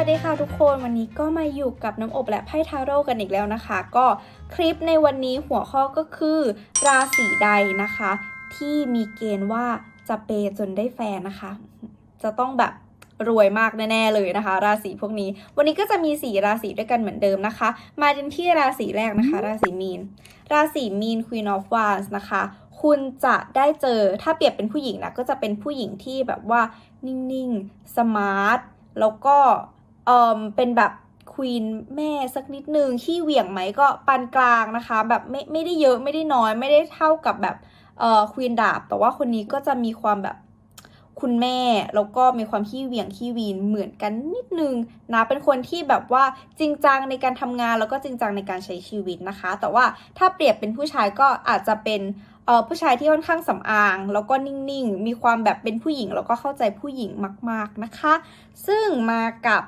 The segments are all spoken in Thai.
วัสดีค่ะทุกคนวันนี้ก็มาอยู่กับน้ำอบและไพ่ทาโร่กันอีกแล้วนะคะ ก็คลิปในวันนี้หัวข้อก็คือราศีใดนะคะ ที่มีเกณฑ์ว่าจะเปย์จนได้แฟนนะคะ จะต้องแบบรวยมากแน่ๆเลยนะคะ ราศีพวกนี้ วันนี้ก็จะมีสีราศีด้วยกันเหมือนเดิมนะคะ มาจนที่ราศีแรกนะคะ ราศีมีน ราศีมีน Queen of Wands นะคะ คุณจะได้เจอถ้าเปรียบเป็นผู้หญิงนะก็จะเป็นผู้หญิงที่แบบว่านิ่งๆสมาร์ทแล้วก็ เออเป็นแบบควีนแม่สักนิดนึงขี้เหวี่ยงไหมก็ปานกลางนะคะ แบบไม่ไม่ได้เยอะไม่ได้น้อย ไม่ได้เท่ากับแบบเอ่อควีนดาบ แต่ว่าคนนี้ก็จะมีความแบบคุณแม่แล้วก็มีความขี้เหวี่ยงขี้วีนเหมือนกันนิดนึงนะเป็นคนที่แบบว่าจริงจังในการทำงานแล้วก็จริงจังในการใช้ชีวิตนะคะ แต่ว่าถ้าเปรียบเป็นผู้ชายก็อาจจะเป็นเออผู้ชายที่ค่อนข้างสำอาง แล้วก็นิ่งๆ มีความแบบเป็นผู้หญิง แล้วก็เข้าใจผู้หญิงมาก ๆนะคะ ซึ่งมากับ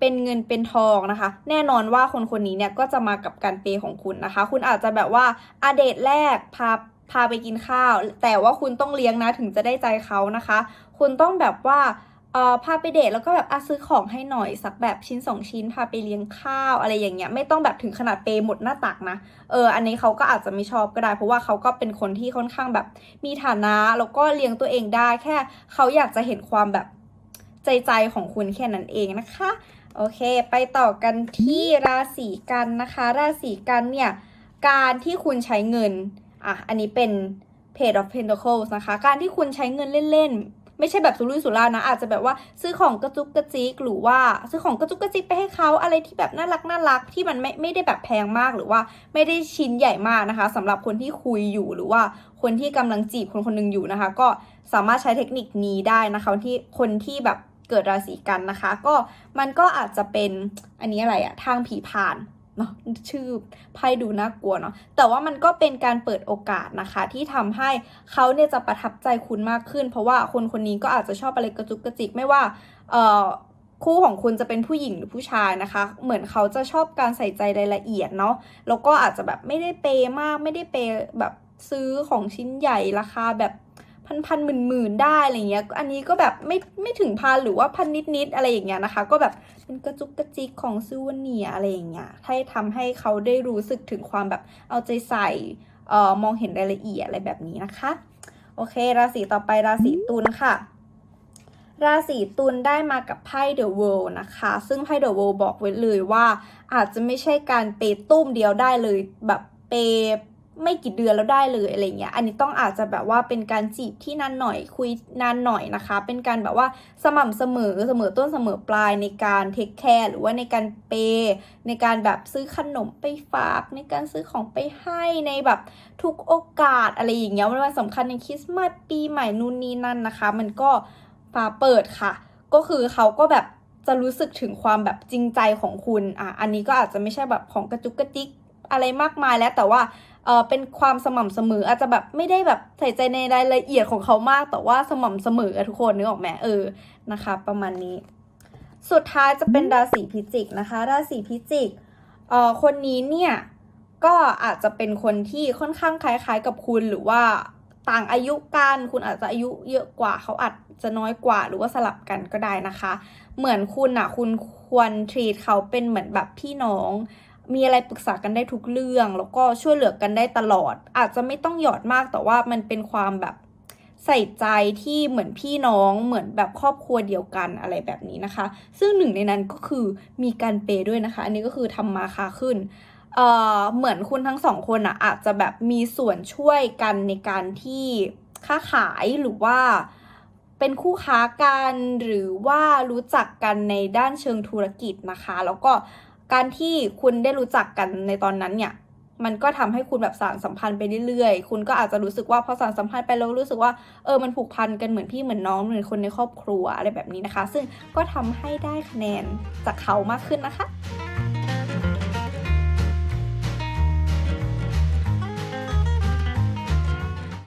เป็นเงินเป็นทองนะคะ แน่นอนว่าคนคนนี้เนี่ยก็จะมากับการเปย์ของคุณนะคะ คุณอาจจะแบบว่าอาเดทแรกพาพาไปกินข้าว แต่ว่าคุณต้องเลี้ยงนะถึงจะได้ใจเขานะคะ คุณต้องแบบว่าเอ่อพาไปเดทแล้วก็แบบอาซื้อของให้หน่อยสักแบบชิ้นสองชิ้นพาไปเลี้ยงข้าวอะไรอย่างเงี้ยไม่ต้องแบบถึงขนาดเปย์หมดหน้าตักนะเอออันนี้เขาก็อาจจะไม่ชอบก็ได้ เพราะว่าเขาก็เป็นคนที่ค่อนข้างแบบมีฐานะแล้วก็เลี้ยงตัวเองได้แค่เขาอยากจะเห็นความแบบใจใจของคุณแค่นั้นเองนะคะ โอเค ไปต่อกันที่ราศีกันนะคะ ราศีกันเนี่ย การที่คุณใช้เงิน อะ อันนี้เป็น Page of Pentacles นะคะ การที่คุณใช้เงินเล่นๆ ไม่ใช่แบบสุรุ่ยสุร่ายนะ อาจจะแบบว่าซื้อของกระจุกกระจิกหรือว่าซื้อของกระจุกกระจิกไปให้เขาอะไรที่แบบน่ารักน่ารักที่มันไม่ไม่ได้แบบแพงมากหรือว่าไม่ได้ชิ้นใหญ่มากนะคะสำหรับคนที่คุยอยู่หรือว่าคนที่กำลังจีบคนคนหนึงอยู่นะคะ ก็สามารถใช้เทคนิคนี้ได้นะคะที่คนที่แบบ เกิดราศีกันนะคะ ก็มันก็อาจจะเป็นอันนี้อะไรอะทางผีผ่านเนาะชื่อไพ่ดูน่ากลัวเนาะแต่ว่ามันก็เป็นการเปิดโอกาสนะคะ ที่ทำให้เขาเนี่ยจะประทับใจคุณมากขึ้น เพราะว่าคนคนนี้ก็อาจจะชอบอะไรกระจุกกระจิกไม่ว่าเอ่อคู่ของคุณจะเป็นผู้หญิงหรือผู้ชายนะคะ เหมือนเขาจะชอบการใส่ใจรายละเอียดเนาะแล้วก็อาจจะแบบไม่ได้เปมากไม่ได้เปแบบซื้อของชิ้นใหญ่ราคาแบบ พันพันหมื่นหมื่นได้อะไรเงี้ย อันนี้ก็แบบไม่ไม่ถึงพันหรือว่าพันนิดนิดๆอะไรอย่างเงี้ยนะคะ ก็แบบเป็นกระจุกกระจิกของซูวเนียอะไรอย่างเงี้ยให้ทำให้เขาได้รู้สึกถึงความแบบเอาใจใส่เอ่อมองเห็นรายละเอียดอะไรแบบนี้นะคะ โอเค ราศีต่อไปราศีตุลค่ะ ราศีตุลได้มากับไพ่เดอะเวิลด์นะคะ ซึ่งไพ่เดอะเวิลด์บอกไว้เลยว่า อาจจะไม่ใช่การเปตุ้มเดียวได้เลยแบบเป ไม่กี่เดือนแล้วได้เลยอะไรเงี้ย อันนี้ต้องอาจจะแบบว่าเป็นการจีบที่นานหน่อยคุยนานหน่อยนะคะ เป็นการแบบว่าสม่ำเสมอเสมอต้นเสมอปลายในการเทคแคร์หรือว่าในการเปย์ในการแบบซื้อขนมไปฝาก ในการซื้อของไปให้ในแบบทุกโอกาสอะไรอย่างเงี้ยวันสำคัญในคริสต์มาสปีใหม่นู่นนี่นั่นนะคะ มันก็ฟ้าเปิดค่ะ ก็คือเขาก็แบบจะรู้สึกถึงความแบบจริงใจของคุณอะอันนี้ก็อาจจะไม่ใช่แบบของกระจุกกระจิก อะไรมากมายแล้วแต่ว่าเออเป็นความสม่ำเสมออาจจะแบบไม่ได้แบบใส่ใจในรายละเอียดของเขามาก แต่ว่าสม่ำเสมอทุกคนนึกออกไหมเออนะคะ ประมาณนี้ สุดท้ายจะเป็นราศีพิจิกนะคะ ราศีพิจิกเอ่อคนนี้เนี่ยก็อาจจะเป็นคนที่ค่อนข้างคล้ายๆกับคุณหรือว่าต่างอายุกันคุณอาจจะอายุเยอะกว่าเขาอาจจะน้อยกว่าหรือว่าสลับกันก็ได้นะคะ เหมือนคุณอะคุณควร treat เขาเป็นเหมือนแบบพี่น้อง มีอะไรปรึกษากันได้ทุกเรื่อง แล้วก็ช่วยเหลือกันได้ตลอด อาจจะไม่ต้องหยอดมากแต่ว่ามันเป็นความแบบใส่ใจที่เหมือนพี่น้องเหมือนแบบครอบครัวเดียวกันอะไรแบบนี้นะคะ ซึ่งหนึ่งในนั้นก็คือมีการเปย์ด้วยนะคะ อันนี้ก็คือทำมาค้าขึ้นเอ่อเหมือนคุณทั้งสองคนอะอาจจะแบบมีส่วนช่วยกันในการที่ค้าขายหรือว่าเป็นคู่ค้ากันหรือว่ารู้จักกันในด้านเชิงธุรกิจนะคะ แล้วก็ การที่คุณได้รู้จักกันในตอนนั้นเนี่ย มันก็ทำให้คุณแบบสานสัมพันธ์ไปเรื่อยๆ คุณก็อาจจะรู้สึกว่าพอสานสัมพันธ์ไปแล้วรู้สึกว่าเออมันผูกพันกันเหมือนพี่เหมือนน้องเหมือนคนในครอบครัวอะไรแบบนี้นะคะ ซึ่งก็ทำให้ได้คะแนนจากเขามากขึ้นนะคะ